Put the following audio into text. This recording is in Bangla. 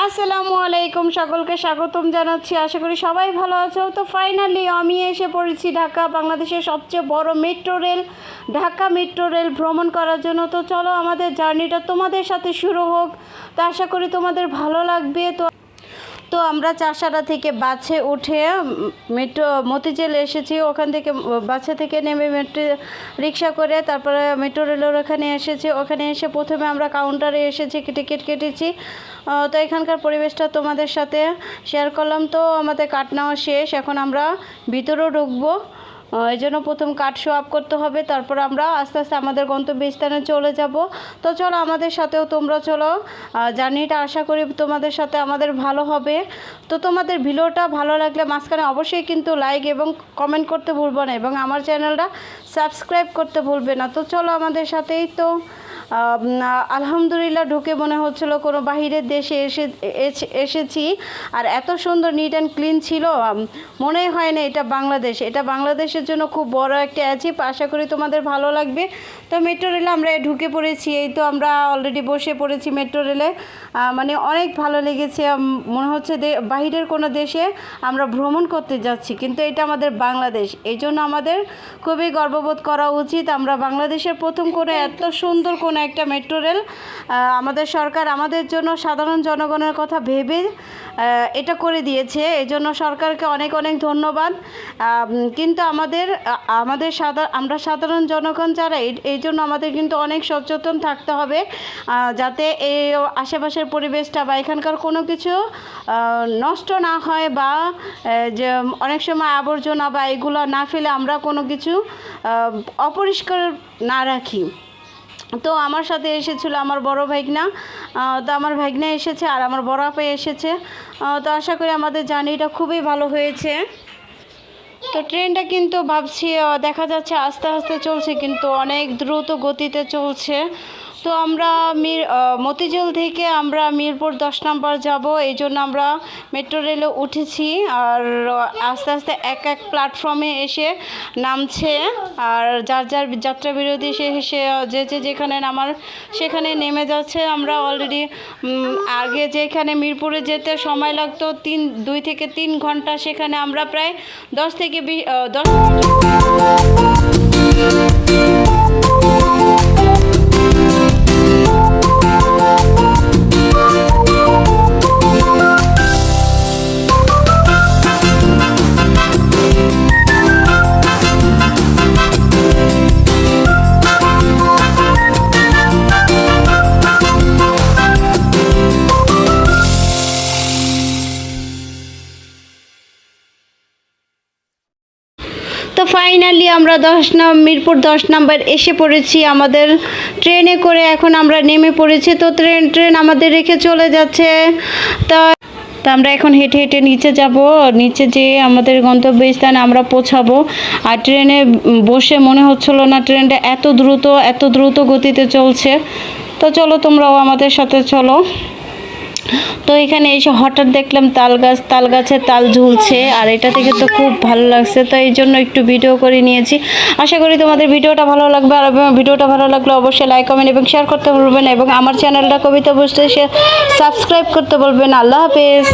আসসালামু আলাইকুম সকলকে স্বাগতম জানাচ্ছি। আশা করি সবাই ভালো আছো। তো ফাইনালি আমি এসে পড়েছি ঢাকা, বাংলাদেশের সবচেয়ে বড় metro rail Dhaka metro rail ভ্রমণ করার জন্য। তো চলো আমাদের জার্নিটা তোমাদের সাথে শুরু হোক। তো আশা করি তোমাদের ভালো লাগবে। তো তো আমরা চাষারা থেকে বাসে উঠে মেট্রো, মতিঝিল এসেছি। ওখান থেকে বাসে থেকে নেমে মেট্রো রিক্সা করে তারপরে মেট্রো রেলের ওখানে এসেছি। ওখানে এসে প্রথমে আমরা কাউন্টারে এসেছি, টিকিট কেটেছি। তো এখানকার পরিবেশটা তোমাদের সাথে শেয়ার করলাম। তো আমাদের কাটনাও শেষ। এখন আমরা ভিতরেও ঢুকবো। এই জন্য প্রথম কার্ড শো আপ করতে হবে, তারপর আমরা আস্তে আস্তে আমাদের গন্তব্যস্থানে চলে যাব। তো চলো আমাদের সাথেও তোমরা চলো। জার্নিটা আশা করি তোমাদের সাথে আমাদের ভালো হবে। তো তোমাদের ভিডিওটা ভালো লাগলে মাঝখানে অবশ্যই কিন্তু লাইক এবং কমেন্ট করতে ভুলবো না এবং আমার চ্যানেলটা সাবস্ক্রাইব করতে ভুলবে না। তো চলো আমাদের সাথেই তো। আলহামদুলিল্লাহ ঢুকে মনে হচ্ছিল কোনো বাহিরের দেশে এসে, এসে- এসেছি। আর এত সুন্দর নিট অ্যান্ড ক্লিন ছিল মনে হয় না এটা বাংলাদেশ। এটা বাংলাদেশের জন্য খুব বড় একটা অ্যাচিভ আশা করি তোমাদের ভালো লাগবে। তো মেট্রো রেলে আমরা ঢুকে পড়েছি, এই তো আমরা অলরেডি বসে পড়েছি মেট্রো রেলে মানে অনেক ভালো লেগেছে মনে হচ্ছে বাহিরের কোনো দেশে আমরা ভ্রমণ করতে যাচ্ছি, কিন্তু এটা আমাদের বাংলাদেশ। এই জন্য আমাদের খুবই গর্ববোধ করা উচিত, আমরা বাংলাদেশের প্রথম কোনো এত সুন্দর কোনো একটা মেট্রো রেল আমাদের সরকার আমাদের জন্য সাধারণ জনগণের কথা ভেবে এটা করে দিয়েছে। এই জন্য সরকারকে অনেক অনেক ধন্যবাদ। কিন্তু আমাদের আমাদের সাধারণ আমরা সাধারণ জনগণ যারা, এই জন্য আমাদের কিন্তু অনেক সচেতন থাকতে হবে। যাতে এই আশেপাশের পরিবেশটা বা এখানকার কোনো কিছু নষ্ট না হয় বা যে, অনেক সময় আবর্জনা বা এগুলো না ফেলে আমরা কোনো কিছু অপরিষ্কার না রাখি। তো আমার সাথে এসেছিল আমার বড় ভাইগনা তো আমার ভাইগনা এসেছে আর আমার বড় আপা এসেছে। তো আশা করি আমাদের জার্নিটা খুবই ভালো হয়েছে। তো ট্রেনটা কিন্তু ভাবছি দেখা যাচ্ছে আস্তে আস্তে চলছে, কিন্তু অনেক দ্রুত গতিতে চলছে। তো আমরা মির মতিঝিল থেকে আমরা মিরপুর দশ নম্বর যাব এই জন্য আমরা মেট্রো রেলে উঠেছি আর আস্তে আস্তে এক এক প্ল্যাটফর্মে এসে নামছে আর যার যার যাত্রা বিরোধী সে সে যে যে যেখানে নামার সেখানে নেমে যাচ্ছে। আমরা অলরেডি আগে যেখানে মিরপুরে যেতে সময় লাগতো তিন দুই থেকে তিন ঘণ্টা সেখানে আমরা প্রায় দশ থেকে বি- আহ, দশ তো ফাইনালি আমরা দশ নাম, মিরপুর দশ নাম্বার এসে পড়েছি আমাদের ট্রেনে করে। এখন আমরা নেমে পড়েছি, তো ট্রেন ট্রেন আমাদের রেখে চলে যাচ্ছে। তা, তো আমরা এখন হেঁটে হেঁটে নিচে যাব, নিচে যেয়ে আমাদের গন্তব্যস্থানে আমরা পৌঁছাবো। আর ট্রেনে বসে মনে হচ্ছিল না ট্রেনটা এত দ্রুত এত দ্রুত গতিতে চলছে। তো চলো তোমরাও আমাদের সাথে চলো। তো এখানে এসে হঠাৎ দেখলাম তাল গাছ, তাল গাছে তাল ঝুলছে আর এটা থেকে তো খুব ভালো লাগছে, তো এই জন্য একটু ভিডিও করে নিয়েছি। আশা করি তোমাদের ভিডিওটা ভালো লাগবে আর ভিডিওটা ভালো লাগলে অবশ্যই লাইক কমেন্ট এবং শেয়ার করতে বলবেন এবং আমার চ্যানেলটা কবিতা বুঝতে সে সাবস্ক্রাইব করতে বলবেন। আল্লাহ হাফেজ।